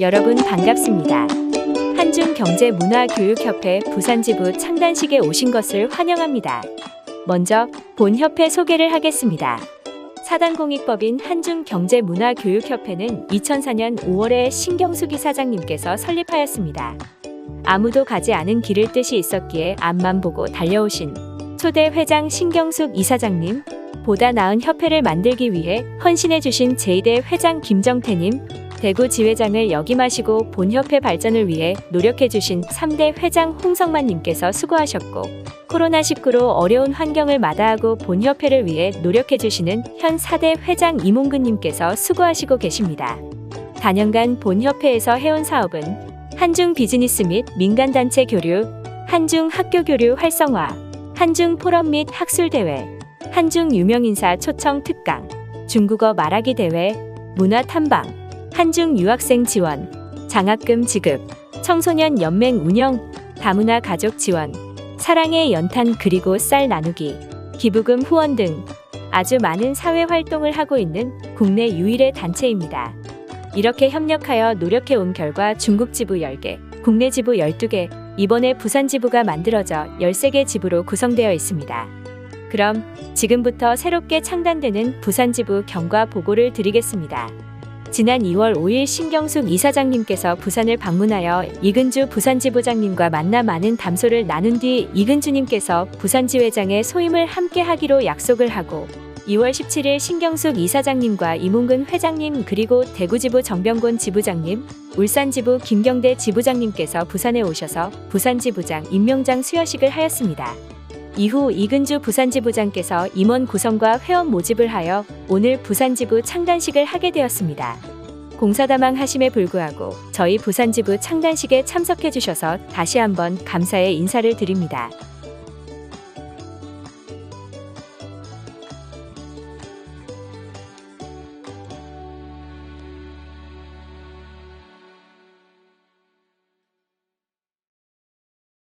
여러분 반갑습니다. 한중경제문화교육협회 부산지부 창단식에 오신 것을 환영합니다. 먼저 본 협회 소개를 하겠습니다. 사단공익법인 한중경제문화교육협회는 2004년 5월에 신경숙 이사장님께서 설립하였습니다. 아무도 가지 않은 길을 뜻이 있었기에 앞만 보고 달려오신 초대 회장 신경숙 이사장님, 보다 나은 협회를 만들기 위해 헌신해주신 제2대 회장 김정태님, 대구 지회장을 역임하시고 본협회 발전을 위해 노력해주신 3대 회장 홍성만님께서 수고하셨고, 코로나19로 어려운 환경을 마다하고 본협회를 위해 노력해주시는 현 4대 회장 이몽근님께서 수고하시고 계십니다. 단연간 본협회에서 해온 사업은 한중 비즈니스 및 민간단체 교류, 한중 학교 교류 활성화, 한중 포럼 및 학술 대회, 한중 유명인사 초청 특강, 중국어 말하기 대회, 문화 탐방, 한중 유학생 지원, 장학금 지급, 청소년 연맹 운영, 다문화 가족 지원, 사랑의 연탄 그리고 쌀 나누기, 기부금 후원 등 아주 많은 사회 활동을 하고 있는 국내 유일의 단체입니다. 이렇게 협력하여 노력해 온 결과 중국 지부 10개, 국내 지부 12개, 이번에 부산 지부가 만들어져 13개 지부로 구성되어 있습니다. 그럼 지금부터 새롭게 창단되는 부산 지부 경과 보고를 드리겠습니다. 지난 2월 5일 신경숙 이사장님께서 부산을 방문하여 이근주 부산지부장님과 만나 많은 담소를 나눈 뒤 이근주님께서 부산지회장의 소임을 함께 하기로 약속을 하고 2월 17일 신경숙 이사장님과 이문근 회장님 그리고 대구지부 정병곤 지부장님, 울산지부 김경대 지부장님께서 부산에 오셔서 부산지부장 임명장 수여식을 하였습니다. 이후 이근주 부산지부장께서 임원 구성과 회원 모집을 하여 오늘 부산지부 창단식을 하게 되었습니다. 공사다망 하심에 불구하고 저희 부산지부 창단식에 참석해 주셔서 다시 한번 감사의 인사를 드립니다.